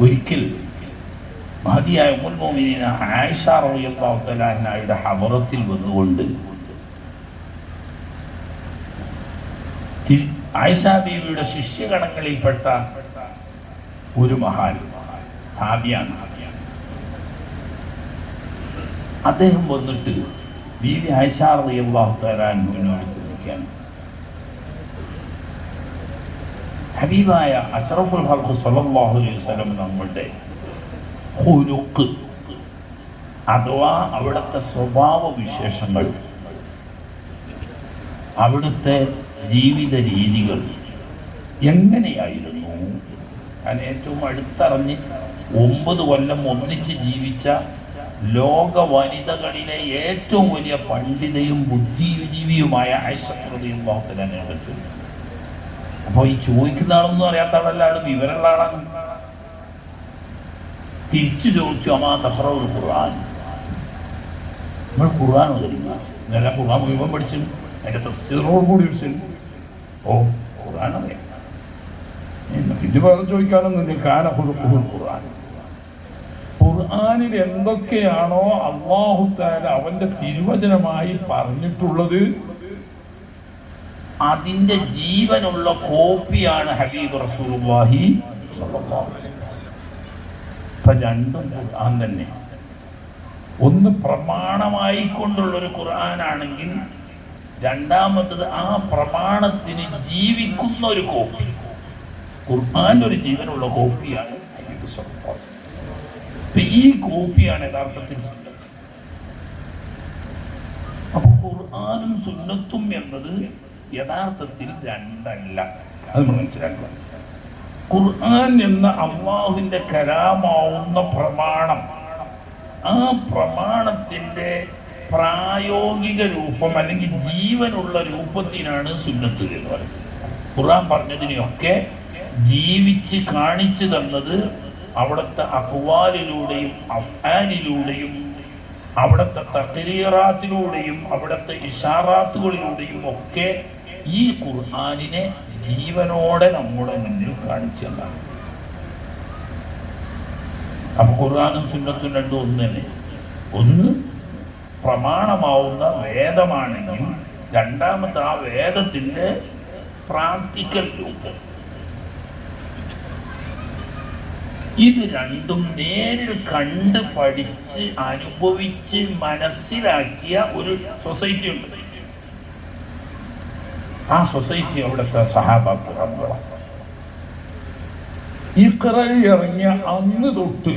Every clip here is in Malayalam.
ഒരിക്കൽ മഹതിയായ ഉമ്മുൽമോമിന ആയിഷ അൻഹയുടെ ഹവറത്തിൽ വന്നുകൊണ്ട് ആയിഷ ബീവിയുടെ ശിഷ്യഗണങ്ങളിൽപ്പെട്ട ഒരു മഹാൻ താബിയാണ്. അദ്ദേഹം വന്നിട്ട് ബീവി ആയിഷ അൻഹുവിനോട് ചോദിക്കുകയാണ്. ഹബീബായ അഷറഫുൽ ഹൽഖ് സല്ലല്ലാഹു അലൈഹി വസല്ലം നമ്മളുടെ ഹുലുക്ക് അഥവാ അവിടുത്തെ സ്വഭാവ വിശേഷങ്ങൾ അവിടുത്തെ ജീവിത രീതികൾ എങ്ങനെയായിരുന്നു? ഞാൻ ഏറ്റവും അടുത്തറിഞ്ഞ് ഒമ്പത് കൊല്ലം ഒന്നിച്ച് ജീവിച്ച ലോക വനിതകളിലെ ഏറ്റവും വലിയ പണ്ഡിതയും ബുദ്ധിജീവിയുമായ ഐഷപ്രതിയും തന്നെ പറ്റൂ അപ്പോൾ ഈ ചോദിക്കുന്ന ആളൊന്നും അറിയാത്ത ആളല്ല ആൾ വിവരമുള്ള ആളാണ്. തിരിച്ചു ചോദിച്ചു അമാ തഹ്റവുൽ ഖുർആൻ. നമ്മൾ ഖുർആൻ ഓതിരിക്കും നേരെ ഖുർആൻ മുഴുവൻ പഠിച്ചു. അതിന്റെ തഫ്സീറോട് കൂടി പഠിച്ചു. ഓ ഖുർആൻ അറിയാം. പിന്നെ വേറെ ചോദിക്കാനൊന്നുമില്ല. കാന ഖുർആൻ. ഖുർആാനിൽ എന്തൊക്കെയാണോ അള്ളാഹു താല അവന്റെ തിരുവചനമായി പറഞ്ഞിട്ടുള്ളത്. അതിന്റെ ജീവനുള്ള കോപ്പിയാണ് ഹബീബ് റസൂലുള്ളാഹി ഇപ്പൊ രണ്ടും ഖുർആൻ തന്നെ. ഒന്ന് പ്രമാണമായി കൊണ്ടുള്ള ഒരു ഖുർആനാണെങ്കിൽ രണ്ടാമത്തത് ആ പ്രമാണത്തിന് ജീവിക്കുന്ന ഒരു കോപ്പി. ഖുർആാന്റെ ഒരു ജീവനുള്ള കോപ്പിയാണ് ഈ കോപ്പിയാണ് യഥാർത്ഥത്തിൽ സുന്നത്ത്. അപ്പൊ ഖുർആാനും സുന്നത്തും എന്നത് യഥാർത്ഥത്തിൽ രണ്ടല്ല. അത് നമ്മൾ മനസ്സിലാക്കുക. ഖുർആൻ എന്ന അള്ളാഹുവിന്റെ കലാമാവുന്ന പ്രമാണം ആ പ്രമാണത്തിന്റെ പ്രായോഗിക രൂപം അല്ലെങ്കിൽ ജീവനുള്ള രൂപത്തിനാണ് സുന്നത്ത് എന്ന് പറയുന്നത്. ഖുർആൻ പറഞ്ഞതിനെയൊക്കെ ജീവിച്ച് കാണിച്ചു തന്നത് അവിടുത്തെ അക്വാലിലൂടെയും അഫ്ആനിലൂടെയും അവിടുത്തെ തക്രീറാത്തിലൂടെയും അവിടുത്തെ ഇഷാറാത്തുകളിലൂടെയും ഒക്കെ ഈ ഖുർആാനിനെ ജീവനോടെ നമ്മുടെ മുന്നിൽ കാണിച്ചു തന്നാണ് അപ്പൊ ഖുർആാനും സുന്നത്തും രണ്ടും ഒന്ന് തന്നെ ഒന്ന് പ്രമാണമാവുന്ന വേദമാണെങ്കിൽ രണ്ടാമത്തെ ആ വേദത്തിന്റെ പ്രാക്ടിക്കൽ രൂപം. ഇത് രണ്ടും നേരിൽ കണ്ട് പഠിച്ച് അനുഭവിച്ച് മനസ്സിലാക്കിയ ഒരു സൊസൈറ്റി ഉണ്ട് ആ സൊസൈറ്റി അവിടുത്തെ സഹാബാക്കളാണ് ഇഖ്റ ഇറങ്ങിയ അന്ന് തൊട്ട്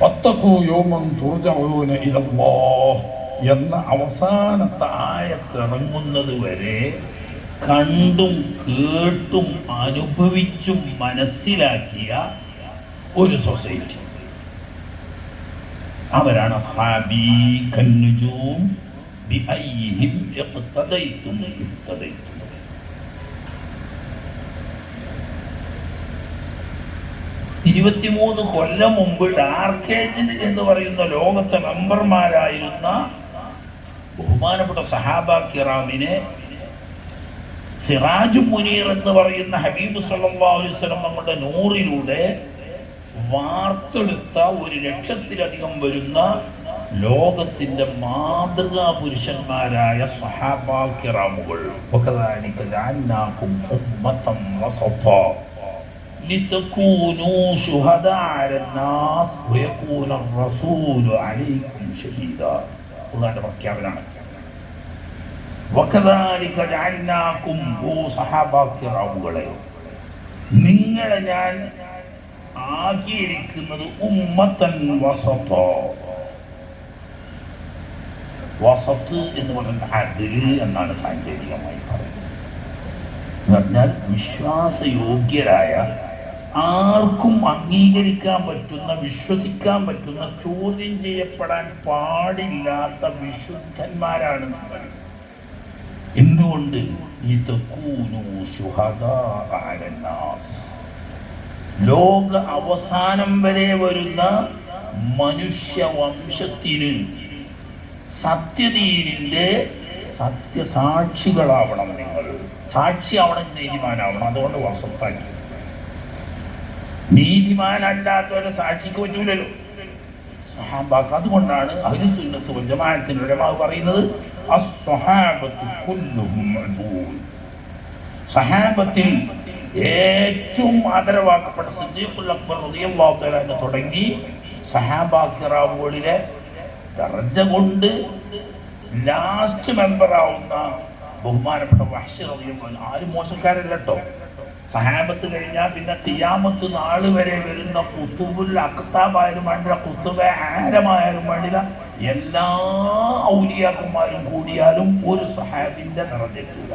വത്തഖൂ യൗമൻ തുർജഊന ഇലല്ലാഹ് എന്ന അവസാനത്തെ ആയത്തിറങ്ങുന്നത് വരെ കണ്ടും കേട്ടും അനുഭവിച്ചും മനസ്സിലാക്കിയ ഒരു സൊസൈറ്റി. അവരാണ് അസ്ഹാബി കന്നുജൂം ഇരുപത്തിമൂന്ന് കൊല്ലം മുമ്പ് ഡാർക്ക് ഏജ് എന്ന് പറയുന്ന ലോകത്തെ മെമ്പർമാരായിരുന്ന ബഹുമാനപ്പെട്ട സഹാബ കിറാമിനെ സിറാജ് മുനീർ എന്ന് പറയുന്ന ഹബീബ് വസല്ലം നമ്മുടെ നൂറിലൂടെ വാർത്തെടുത്ത ഒരു ലക്ഷത്തിലധികം വരുന്ന ലോകത്തിന്റെ മാതൃകാ പുരുഷന്മാരായ സഹാബാക്കിറാമുകൾ നിങ്ങളെ ഞാൻ ആക്കിയിരിക്കുന്നത് ഉമ്മത്തൻ വസത്തോ. വസത്ത് എന്ന് പറയുന്ന അതിൽ എന്നാണ് സാങ്കേതികമായി പറയുന്നത്. എന്ന് പറഞ്ഞാൽ വിശ്വാസയോഗ്യരായ ആർക്കും അംഗീകരിക്കാൻ പറ്റുന്ന വിശ്വസിക്കാൻ പറ്റുന്ന ചോദ്യം ചെയ്യപ്പെടാൻ പാടില്ലാത്ത വിശുദ്ധന്മാരാണ് നമ്മൾ. എന്തുകൊണ്ട്. ലോക അവസാനം വരെ വരുന്ന മനുഷ്യവംശത്തിന് സത്യദീനിന്റെ സത്യസാക്ഷികളാവണം നിങ്ങൾ. സാക്ഷിയാവണം നീതിമാനാവണം. അതുകൊണ്ട് വസത്താക്കി നീതിമാനല്ലാത്തവരെ സാക്ഷിക്ക് പറ്റൂലല്ലോ. സഹാബാക്ക് അതുകൊണ്ടാണ് അഹിസുന്നത്ത് ഉലമാവ് പറയുന്നത് സഹാബത്തിൽ ഏറ്റവും ആദരവാക്കപ്പെട്ട സിദ്ദീഖുൽ അക്ബർ തുടങ്ങി സഹാബാക്കിറാവുകളിലെ ദർജ കൊണ്ട് ലാസ്റ്റ് മെമ്പറാവുന്ന ബഹുമാനപ്പെട്ട അൻഹു. ആരും മോശക്കാരല്ല കേട്ടോ സഹാബത്ത് കഴിഞ്ഞാൽ പിന്നെ തിയാമത്ത് നാൾ വരെ വരുന്ന കുത്തുബുൽ അക്താബായാലും വേണ്ടില്ല കുത്തുബ ആരമായാലും വേണ്ടില്ല. എല്ലാ ഔലിയാക്കന്മാരും കൂടിയാലും ഒരു സഹാബിന്റെ നിറഞ്ഞിട്ടില്ല.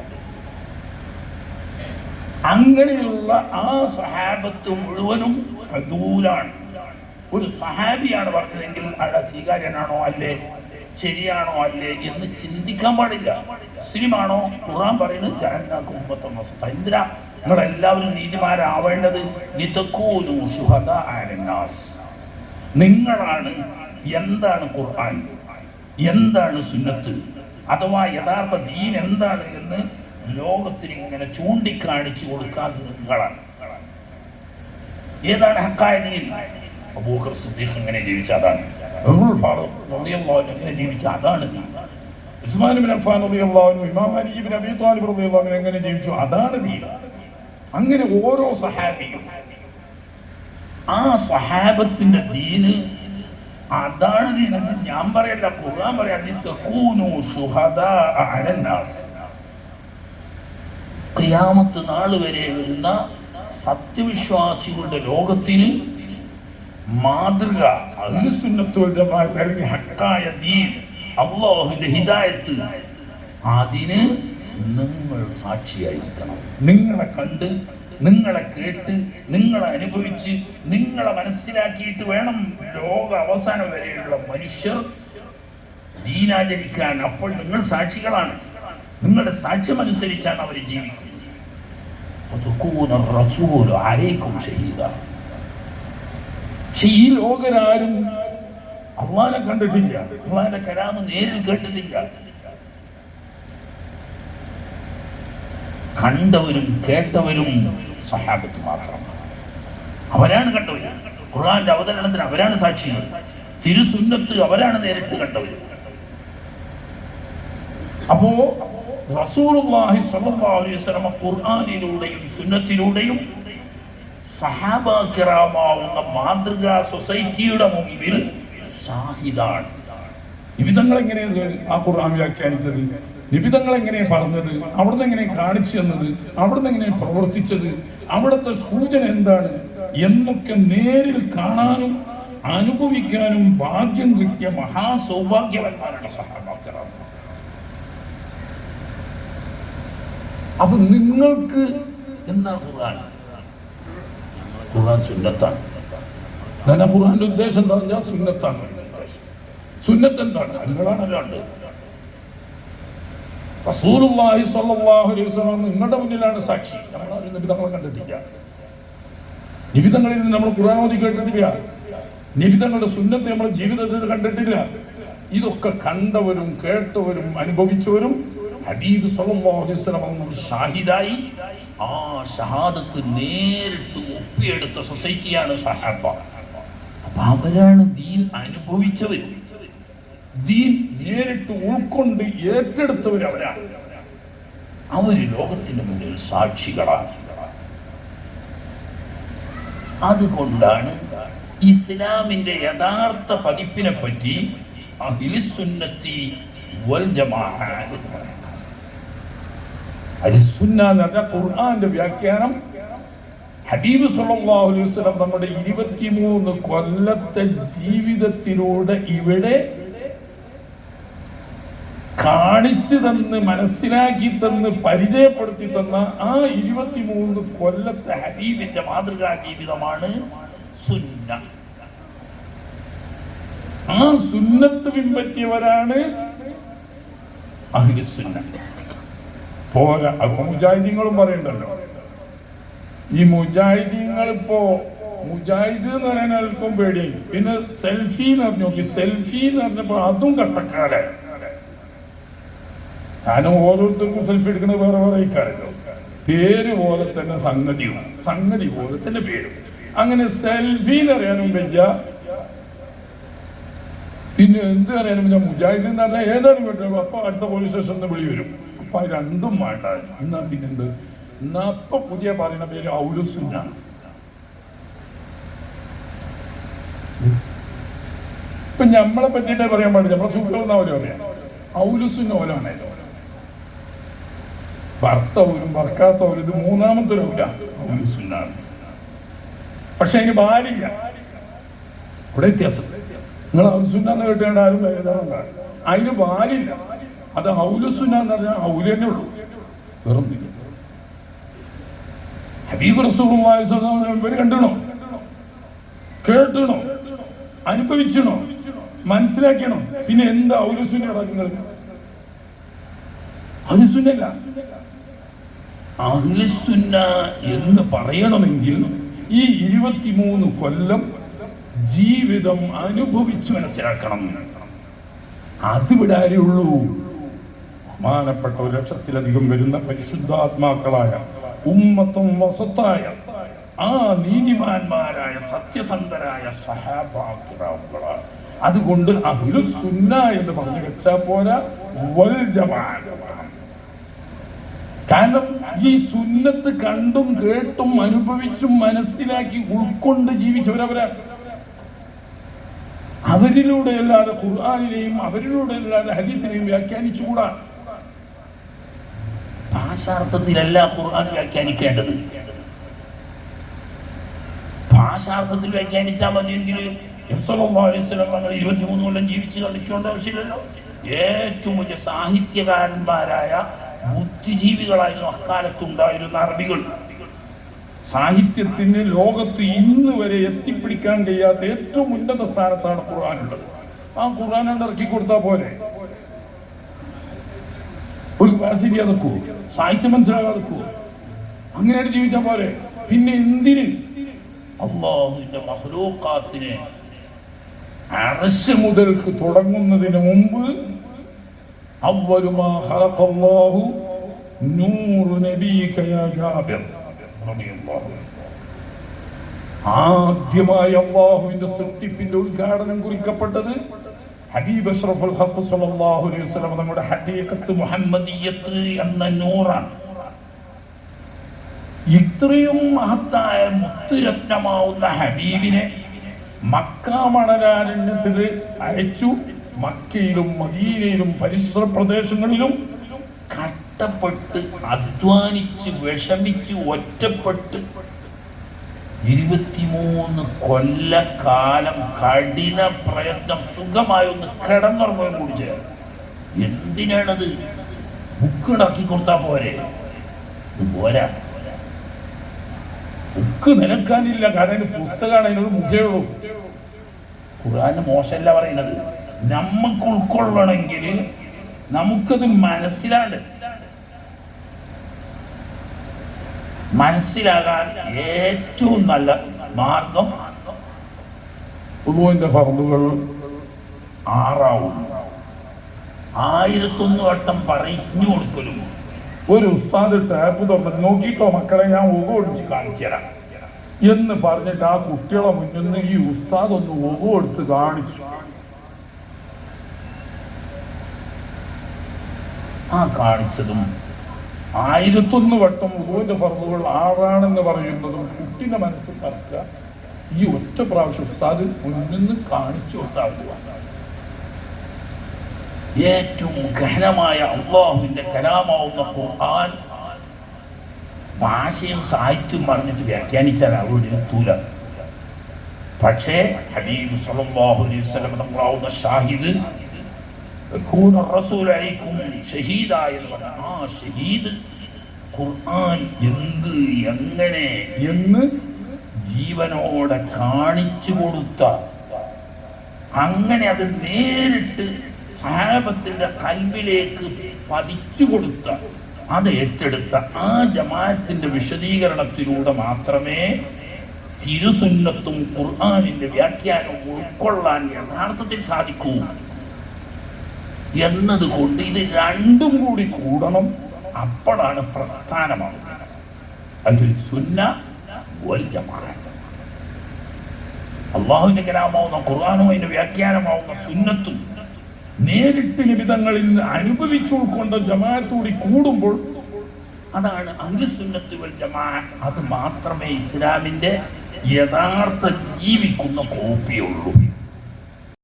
അങ്ങനെയുള്ള ആ സഹാബത്ത് മുഴുവനും അദൂലാണ് ഒരു സഹാബിയാണ് പറഞ്ഞതെങ്കിൽ അയാളെ സ്വീകാര്യനാണോ അല്ലേ? ശരിയാണോ അല്ലേ എന്ന് ചിന്തിക്കാൻ പാടില്ല. മുസ്ലിമാണോ? ഖുറാൻ പറയുന്നത് ജാനാക്ക്. എന്തിനാ നിങ്ങൾ എല്ലാവരും നീതിമാരാവേണ്ടത് നിങ്ങളാണ് എന്താണ് ഖുർആൻ? എന്താണ് സുന്നത്ത്? അഥവാ യഥാർത്ഥ ദീൻ എന്താണ് എന്ന് ലോകത്തിന് ഇങ്ങനെ ചൂണ്ടിക്കാണിച്ചു കൊടുക്കാൻ നിങ്ങളാണ്. ഏതാണ് ഹക്കായ ദീൻ? അബൂബക്കർ സുദ്ദീഖ് എങ്ങനെ ജീവിച്ച അതാണ്. എങ്ങനെ ജീവിച്ച അതാണ് ഇമാം അലി അബീ എങ്ങനെ ജീവിച്ചു. അതാണ് അങ്ങനെ ഓരോ സഹാബിയും ആ സഹാബത്തിന്റെ ദീന് അതാണ് ദീൻ അത് ഞാൻ പറയല്ല ഖുർആൻ പറയാമത്ത് നാൾ ശുഹദാ ഖിയാമത്ത് വരെ വരുന്ന സത്യവിശ്വാസികളുടെ ലോകത്തിന് മാതൃക ഹക്കായ ദീൻ അള്ളാഹുവിന്റെ ഹിദായത്ത്. അതിന് നിങ്ങൾ സാക്ഷിയായിരിക്കണം. നിങ്ങളെ കണ്ട് നിങ്ങളെ കേട്ട് നിങ്ങളെ അനുഭവിച്ച് നിങ്ങളെ മനസ്സിലാക്കിയിട്ട് വേണം ലോക അവസാനം വരെയുള്ള മനുഷ്യർ ദീനാചരിക്കാൻ. അപ്പോൾ നിങ്ങൾ സാക്ഷികളാണ്. നിങ്ങളുടെ സാക്ഷ്യം അനുസരിച്ചാണ് അവർ ജീവിക്കുന്നത്. പക്ഷെ ഈ ലോകരാരും അള്ളാനെ കണ്ടിട്ടില്ല. അള്ളാന്റെ കലാമ് നേരിൽ കേട്ടിട്ടില്ല. കണ്ടവരും കേട്ടവരും സഹാബത്ത് മാത്രം അവരാണ് കണ്ടവര് ഖുർആന്റെ അവതരണത്തിന് അവരാണ് സാക്ഷികൾ തിരുസുന്നത്ത് അവരാണ് നേരിട്ട് കണ്ടവർ. അപ്പോ ഖുർആാനിലൂടെയും അലൈഹി ഖുർആനിലൂടെയും സുന്നത്തിലൂടെയും സഹാബ കിറാമാവുന്ന മാതൃകാ സൊസൈറ്റിയുടെ മുമ്പിൽ ഷാഹിദാണ്. നിബിതങ്ങൾ എങ്ങനെയാണ് ആ ഖുർആൻ വ്യാഖ്യാനിച്ചത്? നിബിതങ്ങൾ എങ്ങനെ പറഞ്ഞത്? അവിടുന്ന് എങ്ങനെ കാണിച്ചു തന്നത്? അവിടുന്ന് എങ്ങനെ പ്രവർത്തിച്ചത്? അവിടുത്തെ സൂചന എന്താണ്? എന്നൊക്കെ നേരിൽ കാണാനും അനുഭവിക്കാനും ഭാഗ്യം കിട്ടിയ മഹാസൗഭാഗ്യവന്മാരാണ് സഹാബാക്കിറാം. അപ്പൊ നിങ്ങൾക്ക് എന്താ ഖുർആൻ? ഖുർആൻ സുന്നത്താണ് ഞാൻ ഖുർആന്റെ ഉദ്ദേശം എന്താ പറഞ്ഞാൽ സുന്നത്താണ് സുന്നത്ത് എന്താണ് അല്ലാണ് അല്ലാണ്ട് റസൂലുള്ളാഹി സ്വല്ലല്ലാഹു അലൈഹി വസല്ലം നിങ്ങളുടെ മുന്നിലാണ് സാക്ഷി. നമ്മൾ നിബിധങ്ങളെ കണ്ടിട്ടില്ല നിബിധങ്ങളിൽ നിന്ന് നമ്മൾ ഖുർആൻ ഓതി കേട്ടിട്ടില്ല. നിബിധങ്ങളുടെ സുന്നത്ത് നമ്മൾ ജീവിതത്തിൽ കണ്ടിട്ടില്ല. ഇതൊക്കെ കണ്ടവരും കേട്ടവരും അനുഭവിച്ചവരും ഹബീബ് സല്ലല്ലാഹു അലൈഹി വസല്ലം ഷാഹിദായി ആ ഷഹാദത്ത് നേരിട്ട് ഒപ്പിയെടുത്ത സൊസൈറ്റിയാണ് സഹാബ. അപ്പൊ അവരാണ് ദീൻ അനുഭവിച്ചവർ ദീൻ നേരിട്ട് ഉൾക്കൊണ്ട് ഏറ്റെടുത്തവർ അവരാണ്. അവർ ലോകത്തിന് മുന്നിൽ സാക്ഷികളാണ്. അതുകൊണ്ടാണ് ഇസ്ലാമിന്റെ യഥാർത്ഥ പതിപ്പിനെ പറ്റി അഹിലിസുന്നത്തി വൽ ജമാഅ എന്ന് പറയുന്നത്. അരിസുന്ന എന്ന് പറഞ്ഞാൽ ഖുർആന്റെ വ്യാഖ്യാനം. ഹബീബ് സല്ലല്ലാഹു അലൈഹി വസല്ലം നമ്മുടെ ഇരുപത്തിമൂന്ന് കൊല്ലത്തെ ജീവിതത്തിലൂടെ ഇവിടെ കാണിച്ചു തന്ന് മനസ്സിലാക്കി തന്ന് പരിചയപ്പെടുത്തി തന്ന ആ ഇരുപത്തിമൂന്ന് കൊല്ലത്തെ ഹബീബിന്റെ മാതൃകാ ജീവിതമാണ് സുന്ന. ആ സുന്നത്ത് പിൻപറ്റിയവരാണ് അഹ്ലുസുന്ന. പോരാ അപ്പൊ മുജാഹിദീങ്ങളും പറയണ്ടല്ലോ. ഈ മുജാഹിദീങ്ങൾ ഇപ്പോ മുജാഹിദ് എന്ന് പറയാൻ ആൾക്കും പേടിയായി. പിന്നെ സെൽഫി എന്ന് പറഞ്ഞു നോക്കി. സെൽഫി എന്ന് പറഞ്ഞപ്പോ അതും കട്ടക്കാല ഞാനും ഓരോരുത്തർക്കും സെൽഫി എടുക്കുന്നത് വേറെ വേറെ ഇക്കാരല്ലോ പേര് പോലെ തന്നെ സംഗതിയും സംഗതി പോലെ തന്നെ പേരും. അങ്ങനെ സെൽഫി എന്ന് അറിയാനും വയ്യ പിന്നെ എന്ത് അറിയാനും മുജാഹിദ് എന്ന് പറഞ്ഞാൽ ഏതാണ് കേട്ടോ അപ്പൊ അടുത്ത പോലീസ് സ്റ്റേഷനിൽ വിളി വരും. അപ്പൊ രണ്ടും വേണ്ട. എന്നാ പിന്നെന്ത്? എന്നാ ഇപ്പൊ പുതിയ പറയുന്ന പേര് ഔലുസുന്നാണ് ഇപ്പൊ നമ്മളെ പറ്റിയിട്ടേ പറയാൻ പാടില്ല. നമ്മളെ സുഖങ്ങൾ എന്നാ പോലെ പറയാം? ഔലുസുന്ന ഓലാണല്ലോ ഭർത്തവരും ഭർക്കാത്തവരും ഇത് മൂന്നാമത്തെ ഔല ഔലുസുന്നാണ്. പക്ഷെ അതിന് ഭാര്യ ഇവിടെ വ്യത്യാസം. നിങ്ങൾ ഔലുസുന്ന കേട്ടുകൊണ്ട് ആരും വേദാറുണ്ട് അതിന് ഭാര്യയില്ല. അത് ഔലുസുന്ന എന്ന് പറഞ്ഞാൽ ഔല തന്നെ ഉള്ളൂ. വെറും ഹബീബ് ഇവർ കണ്ടണോ? കേട്ടണോ? അനുഭവിച്ചണോ? മനസ്സിലാക്കണം? പിന്നെ എന്താ ഔലുസുന്ന നിങ്ങൾ ഔലുസുന്നല്ല അഹ്ലുസുന്ന എന്ന് പറയണമെങ്കിൽ ഈ ഇരുപത്തിമൂന്ന് കൊല്ലം ജീവിതം അനുഭവിച്ച് മനസ്സിലാക്കണം. അത് ഉള്ളൂ. ബഹുമാനപ്പെട്ട ഒരു ലക്ഷത്തിലധികം വരുന്ന പരിശുദ്ധാത്മാക്കളായ ഉമ്മത്തും വസത്തായ ആ നീതിമാന്മാരായ സത്യസന്ധരായ സഹാബാക്കളാണ് അതുകൊണ്ട് അഹ്ലുസുന്ന എന്ന് പറഞ്ഞു വെച്ചാൽ പോരാ വൽ കാരണം ഈ സുന്നത്ത് കണ്ടും കേട്ടും അനുഭവിച്ചും മനസ്സിലാക്കി ഉൾക്കൊണ്ട് ജീവിച്ചവരവരാ. അവരിലൂടെ അല്ലാതെ ഖുർആാനിനെയും അവരിലൂടെ അല്ലാതെ ഹദീസിനെയും വ്യാഖ്യാനിച്ചുകൂടാ. ഭാഷാർത്ഥത്തിലല്ല ഖുർആൻ വ്യാഖ്യാനിക്കേണ്ടത്. ഭാഷാർത്ഥത്തിൽ വ്യാഖ്യാനിച്ചാൽ മതിയെങ്കിൽ ഞങ്ങൾ ഇരുപത്തിമൂന്ന് കൊല്ലം ജീവിച്ച് കളിക്കേണ്ട ആവശ്യമില്ലല്ലോ. ഏറ്റവും വലിയ സാഹിത്യകാരന്മാരായ ബുദ്ധിജീവികളായിരുന്നു അക്കാലത്ത് ഉണ്ടായിരുന്ന അറബികൾ. സാഹിത്യത്തിന് ലോകത്ത് ഇന്ന് വരെ എത്തിപ്പിടിക്കാൻ കഴിയാത്ത ഏറ്റവും ഉന്നത സ്ഥാനത്താണ് ഖുർആാനുള്ളത് ആ ഖുർആാനാണ് ഇറക്കി കൊടുത്താൽ പോരെ? ഒരു നിൽക്കൂ സാഹിത്യം മനസ്സിലാകാതെ നിൽക്കൂ അങ്ങനെയായിട്ട് ജീവിച്ചാൽ പോരെ? പിന്നെ എന്തിന്? അള്ളാഹുവിന്റെ മഹ്ലൂക്കാത്തിനെ അറശ് മുതൽക്ക് തുടങ്ങുന്നതിന് മുമ്പ് അവരുമാഹു നൂറ് യാ ജാബിർ. ആദ്യമായി അള്ളാഹുവിന്റെ സൃഷ്ടിപ്പിന്റെ ഉദ്ഘാടനം കുറിക്കപ്പെട്ടത് ഹബീബ് അഷ്റഫുൽ ഹഖ് സല്ലല്ലാഹു അലൈഹി വസല്ലം നമ്മുടെ ഹഖീഖത്ത് മുഹമ്മദിയത്ത് എന്ന നൂറാണ്. ഇത്രയും മഹത്തായ മുത്തുരത്നമാവുന്ന ഹബീബിനെ മക്ക മണലാരണ്യത്തിൽ അയച്ചു. മക്കയിലും മദീനയിലും പരിസര പ്രദേശങ്ങളിലും കഷ്ടപ്പെട്ട് അധ്വാനിച്ച് വിഷമിച്ച് ഒറ്റപ്പെട്ട് ഇരുപത്തിമൂന്ന് കൊല്ലക്കാലം കഠിന പ്രയത്നം സുഖമായി ഒന്ന് കിടന്നുറങ്ങുകയും കൂടി ചെയ്യാം എന്തിനാണത്? ബുക്ക് ഇടാക്കി കൊടുത്താ പോരെ? പോരാ. ബുക്ക് നിലക്കാനില്ല കാരണം പുസ്തകമാണ് അതിനൊരു മുഖ്യമുള്ളൂ ഖുർആന് മോശമല്ല പറയുന്നത്. നമുക്ക് ഉൾക്കൊള്ളണമെങ്കിൽ നമുക്കത് മനസ്സിലാണ്ട് മനസ്സിലാകാൻ ഏറ്റവും നല്ല മാർഗം ഉദുവിന്റെ ഫർദുകൾ ആറാവും ആയിരത്തൊന്ന് വട്ടം പറഞ്ഞു കൊടുക്കലും. ഒരു ഉസ്താദ് ടാപ്പ് തുറന്ന് നോക്കിക്കോ മക്കളെ ഞാൻ ഉക ഒടിച്ച് കാണിച്ചു തരാം. എന്ന് പറഞ്ഞിട്ട് ആ കുട്ടികളെ മുന്നിൽ നിന്ന് ഈ ഉസ്താദ് ഒന്ന് ഉക എടുത്ത് കാണിച്ചു. ആ കാണിച്ചതും ആയിരത്തൊന്ന് വട്ടം ഉദുവിന്റെ ഫർദുകൾ ആറാണെന്ന് പറയുന്നതും കുട്ടിന്റെ മനസ്സിൽ കറക്കുക ഈ ഒറ്റ പ്രാവശ്യം ഉസ്താദ് മുന്നിൽ കാണിച്ചു മതി. ഏറ്റവും ഗഹനമായ അള്ളാഹുവിന്റെ കലാമാവുന്ന ഖുർആൻ ഭാഷയും സാഹിത്യവും പറഞ്ഞിട്ട് വ്യാഖ്യാനിച്ചാൽ അവരുടെ എത്തൂല പക്ഷേ ഹബീബ് സല്ലല്ലാഹു അലൈഹി ഷാഹിദ് ഷഹീദ എന്ന് ആ ഷഹീദ് ഖുർആൻ എന്ത് എങ്ങനെ എന്ന് ജീവനോടെ കാണിച്ചു കൊടുത്ത. അങ്ങനെ അത് നേരിട്ട് സഹാബത്തിന്റെ കൽവിലേക്ക് പതിച്ചു കൊടുത്ത. അത് ഏറ്റെടുത്ത ആ ജമാഅത്തിന്റെ വിശദീകരണത്തിലൂടെ മാത്രമേ തിരുസുന്നത്തും ഖുർആാനിന്റെ വ്യാഖ്യാനവും ഉൾക്കൊള്ളാൻ യഥാർത്ഥത്തിൽ സാധിക്കൂ. എന്നതുകൊണ്ട് ഇത് രണ്ടും കൂടി കൂടണം. അപ്പോഴാണ് പ്രസ്ഥാനമാകുന്നത് അതിൽ സുന്ന അള്ളാഹുവിന്റെ കലാമാവുന്ന ഖുർആാനും അതിന്റെ വ്യാഖ്യാനമാവുന്ന സുന്നത്തും നേരിട്ട് നിബിധങ്ങളിൽ നിന്ന് അനുഭവിച്ചു ഉൾക്കൊണ്ട ജമാഅത്തൂടി കൂടുമ്പോൾ അതാണ് അഹ്ലുസുന്നത്ത് വൽ ജമാ അത് മാത്രമേ ഇസ്ലാമിന്റെ യഥാർത്ഥ ജീവിക്കുന്ന കോപ്പിയുള്ളൂ